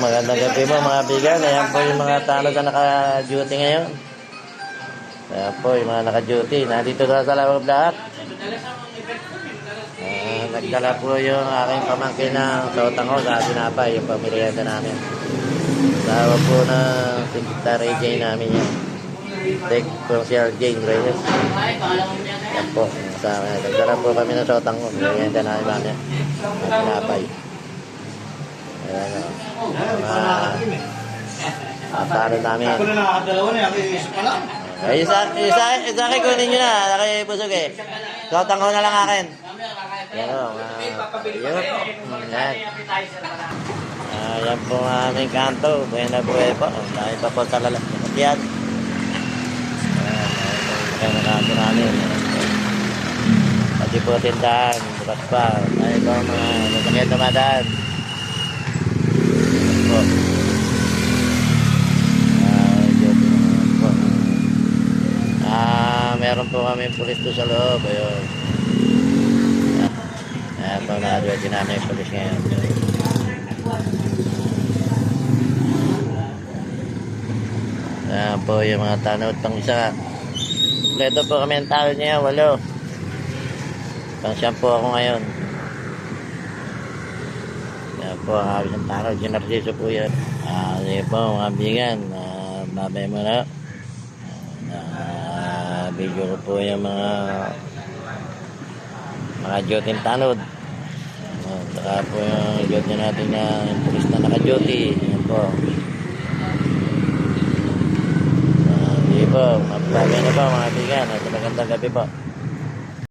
magandang gabi po mga bigan. Ayan po yung mga talo na naka-duty ngayon. Ayan po yung mga naka-duty. Nandito na sa loob lahat. Ah, nagdala po yung aking pamangkin ng sautango sa sinapay, yung pamilyanda namin. Sawa po ng Secretary Jane namin yan. Tech Consiel Jane Reyes. Yan po. Sa, nagdala po kami ng sautango. Pamilyanda namin namin. Sinapay. Ayan o. Mga talo namin. Ako na nakakadalawa na, ako yung isa pa lang. Ay, isa, isa, isa akin kunin nyo na. Laki busog eh. Sautan ko na lang akin. Yan o. Uh, yun. Mm, Yan. Ah, yan po ang aming kanto. Buena buhay po. Dahil pa po sa lalakyan. Ayan ang kanto namin. Pati po tindahan. Bukas pa. Dahil po ang mga nasakyan dumadaan. Yan po. Ah, yun po. Ah, meron po kami pulis doon sa loob. Ayun. Ayan po, nakadwet din namin yung pulis ngayon. Ayan po yung mga tanod pang isa. Kompleto po kami ang talo niya, walo. Pang siyam ako ngayon. Ayan po ang aking ng talo. Ginarsiso po yan. Ah, sige po mga bigan. Ah, babay mo na. Ah, video ko po yung mga mga jotin tanod. Ah, saka po yung jotin natin na yung pulis na naka-duty. Yan po. Ah, sige po, magbabay na po mga bigan. At magandang gabi po.